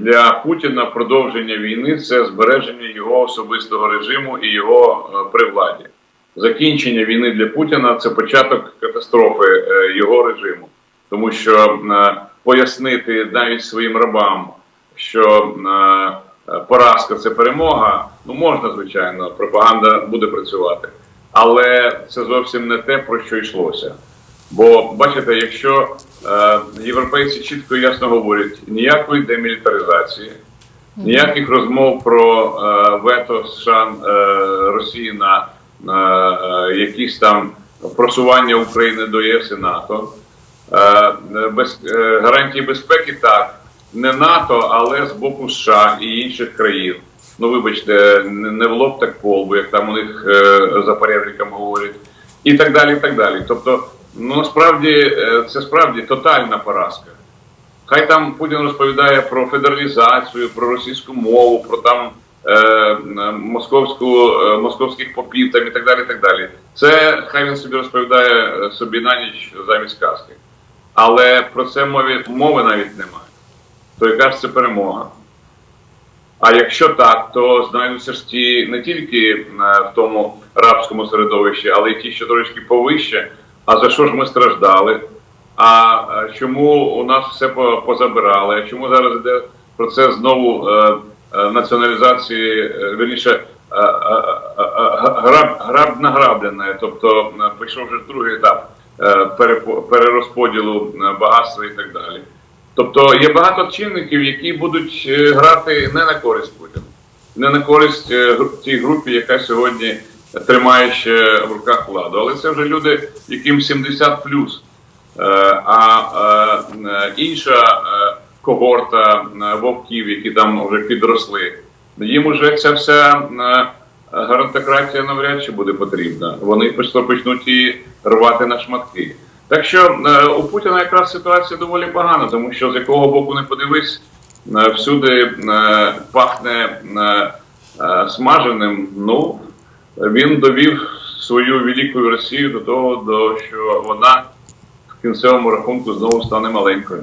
Для Путіна продовження війни це збереження його особистого режиму і його е, при владі. Закінчення війни для Путіна це початок катастрофи е, його режиму, тому що е, пояснити навіть своїм рабам, що поразка це перемога, ну можна звичайно, пропаганда буде працювати, але це зовсім не те, про що йшлося. Бо бачите, якщо європейці чітко і ясно говорять ніякої демілітаризації, ніяких розмов про е, вето США е, Росії на, е, якісь там просування України до ЄС і НАТО, е, без е, гарантії безпеки так, не НАТО, але з боку США і інших країн. Ну, вибачте, не в лоб так колбу, як там у них е, за перебріком говорять, і так далі. і так далі. Тобто, ну насправді е, це справді тотальна поразка. Хай там Путін розповідає про федералізацію, про російську мову, про там е, московську, е, московських попів там і так далі. і так далі. Це хай він собі розповідає е, собі на ніч замість казки. Але про це мові, мови навіть немає. То яка ж це перемога? А якщо так, то знайдуться ж ті не тільки е, в тому рабському середовищі, але й ті, що трошки повище. А за що ж ми страждали? А е, чому у нас все по- позабирали? Чому зараз йде процес знову е, е, націоналізації, е, вірніше, е, е, е, е, граб, граб награблене, тобто пішов вже другий етап е, перерозподілу багатства і так далі. Тобто є багато чинників, які будуть грати не на користь Путіна, не на користь тій групі, яка сьогодні тримає ще в руках владу. Але це вже люди, яким 70 плюс. Е, А е, е, інша е, когорта е, вовків, які там вже підросли, їм уже ця вся е, гарантократія навряд чи буде потрібна. Вони просто почнуть її рвати на шматки. Так що е, у Путіна якраз ситуація доволі погана, тому що з якого боку не подивись, е, всюди е, пахне е, е, смаженим. Ну він довів свою велику Росію до того, до що вона в кінцевому рахунку знову стане маленькою.